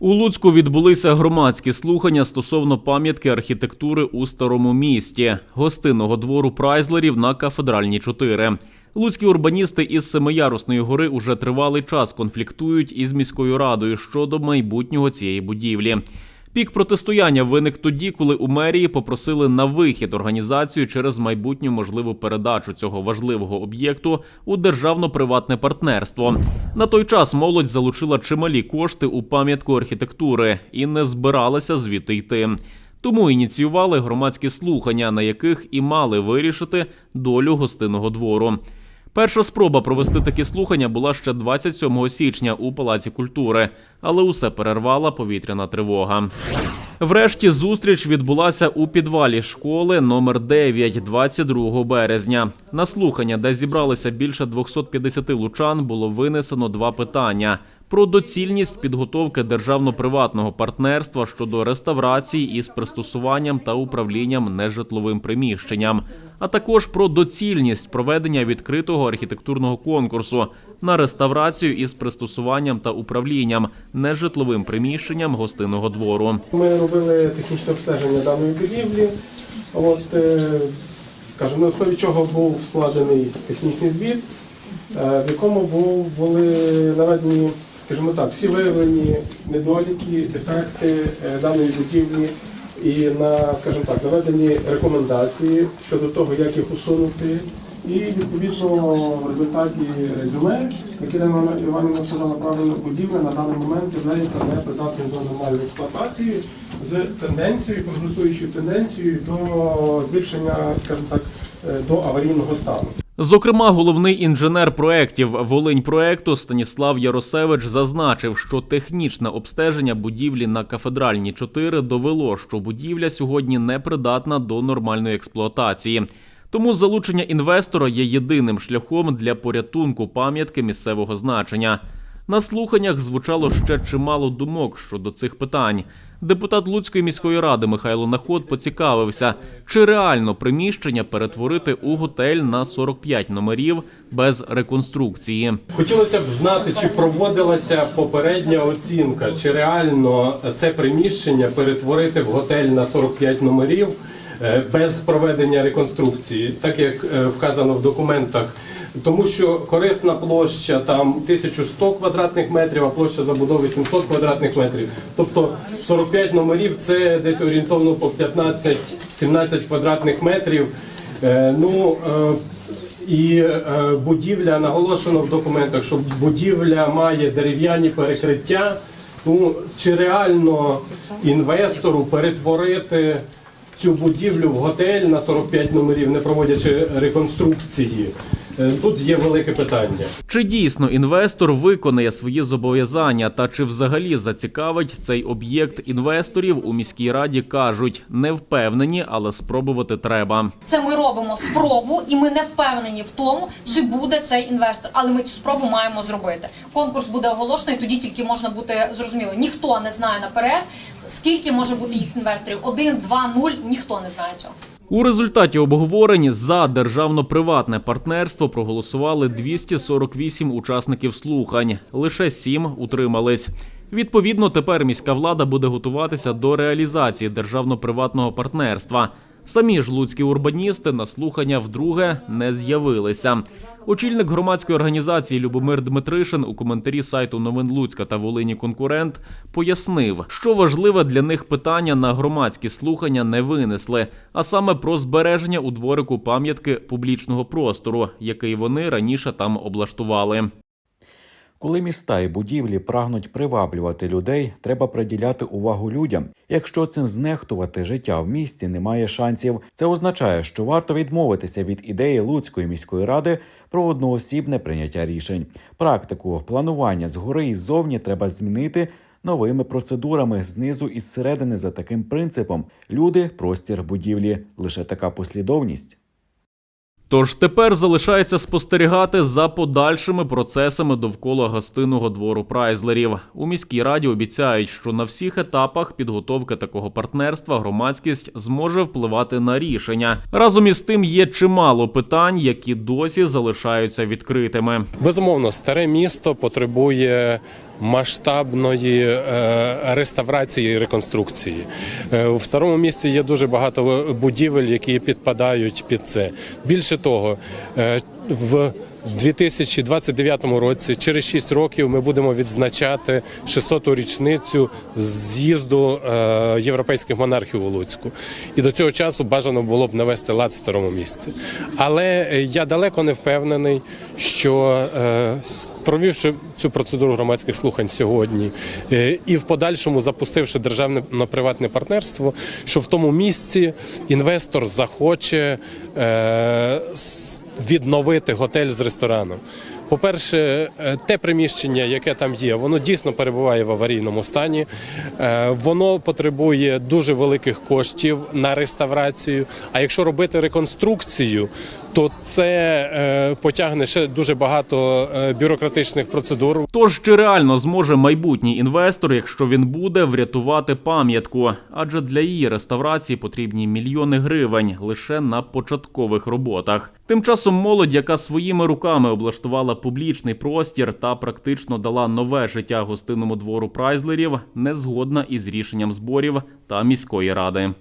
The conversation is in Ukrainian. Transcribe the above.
У Луцьку відбулися громадські слухання стосовно пам'ятки архітектури у старому місті, гостинного двору прайзлерів на кафедральній 4. Луцькі урбаністи із Семиярусної гори уже тривалий час конфліктують із міською радою щодо майбутнього цієї будівлі. Пік протистояння виник тоді, коли у мерії попросили на вихід організацію через майбутню можливу передачу цього важливого об'єкту у державно-приватне партнерство. На той час молодь залучила чималі кошти у пам'ятку архітектури і не збиралася звідти йти. Тому ініціювали громадські слухання, на яких і мали вирішити долю гостинного двору. Перша спроба провести такі слухання була ще 27 січня у Палаці культури, але усе перервала повітряна тривога. Врешті зустріч відбулася у підвалі школи номер 9 22 березня. На слухання, де зібралися більше 250 лучан, було винесено два питання: про доцільність підготовки державно-приватного партнерства щодо реставрації із пристосуванням та управлінням нежитловим приміщенням, а також про доцільність проведення відкритого архітектурного конкурсу на реставрацію із пристосуванням та управлінням нежитловим приміщенням гостинного двору. Ми робили технічне обстеження даної будівлі. От, е, скажімо, на основі чого був складений технічний звіт, е, в якому були наведені, скажімо так, всі виявлені недоліки, дефекти е, даної будівлі і на, скажімо так, наведені рекомендації щодо того, як їх усунути. І відповідно в результаті резюме, яке Ірина Іванівна сказала правильно, будівля на даний момент є непридатною до нормальної експлуатації з тенденцією, прогресуючою тенденцією до збільшення, скажімо так, е, до аварійного стану. Зокрема, головний інженер проєктів Волинь проекту Станіслав Яросевич зазначив, що технічне обстеження будівлі на кафедральні 4 довело, що будівля сьогодні не придатна до нормальної експлуатації. Тому залучення інвестора є єдиним шляхом для порятунку пам'ятки місцевого значення. На слуханнях звучало ще чимало думок щодо цих питань. Депутат Луцької міської ради Михайло Наход поцікавився, чи реально приміщення перетворити у готель на 45 номерів без реконструкції. Хотілося б знати, чи проводилася попередня оцінка, чи реально це приміщення перетворити в готель на 45 номерів без проведення реконструкції, так як е, вказано в документах. Тому що корисна площа там 1100 квадратних метрів, а площа забудови 700 квадратних метрів. Тобто 45 номерів це десь орієнтовно по 15-17 квадратних метрів. Е, Ну, е, і е, будівля наголошено в документах, що будівля має дерев'яні перекриття. Ну чи реально інвестору перетворити цю будівлю в готель на 45 номерів, не проводячи реконструкції? Е, Тут є велике питання. Чи дійсно інвестор виконає свої зобов'язання та чи взагалі зацікавить цей об'єкт інвесторів у міській раді кажуть не впевнені, але спробувати треба. Це ми робимо спробу, і ми не впевнені в тому, чи буде цей інвестор. Але ми цю спробу маємо зробити. Конкурс буде оголошений, тоді тільки можна бути зрозуміло. Ніхто не знає наперед, скільки може бути їх інвесторів. Один, два, нуль. Ніхто не знає цього. У результаті обговорень за державно-приватне партнерство проголосували 248 учасників слухань. Лише сім утримались. Відповідно, тепер міська влада буде готуватися до реалізації державно-приватного партнерства. Самі ж луцькі урбаністи на слухання вдруге не з'явилися. Очільник громадської організації Любомир Дмитришин у коментарі сайту новин Луцька та Волині Конкурент пояснив, що важливе для них питання на громадські слухання не винесли, а саме про збереження у дворику пам'ятки публічного простору, який вони раніше там облаштували. Коли міста і будівлі прагнуть приваблювати людей, треба приділяти увагу людям. Якщо цим знехтувати життя в місті немає шансів, це означає, що варто відмовитися від ідеї Луцької міської ради про одноосібне прийняття рішень. Практику планування згори і ззовні треба змінити. Новими процедурами знизу і зсередини за таким принципом люди, простір будівлі, лише така послідовність. Тож тепер залишається спостерігати за подальшими процесами довкола гостинного двору прайзлерів. У міській раді обіцяють, що на всіх етапах підготовки такого партнерства громадськість зможе впливати на рішення. Разом із тим є чимало питань, які досі залишаються відкритими. Безумовно, старе місто потребує масштабної е, реставрації і реконструкції. Е, В старому місті є дуже багато будівель, які підпадають під це. Більше того, е, в 2029 році, через 6 років, ми будемо відзначати 600-ту річницю з'їзду е, європейських монархів у Луцьку. І до цього часу бажано було б навести лад в старому місці. Але е, я далеко не впевнений, що е, провівши цю процедуру громадських слухань сьогодні і в подальшому запустивши державне приватне партнерство, що в тому місці інвестор захоче відновити готель з рестораном. По-перше, е, те приміщення, яке там є, воно дійсно перебуває в аварійному стані. Е, Воно потребує дуже великих коштів на реставрацію. А якщо робити реконструкцію, то це е, потягне ще дуже багато е, бюрократичних процедур. Тож чи реально зможе майбутній інвестор, якщо він буде врятувати пам'ятку? Адже для її реставрації потрібні мільйони гривень лише на початкових роботах. Тим часом молодь, яка своїми руками облаштувала публічний простір та практично дала нове життя гостинному двору прайзлерів, не згодна із рішенням зборів та міської ради.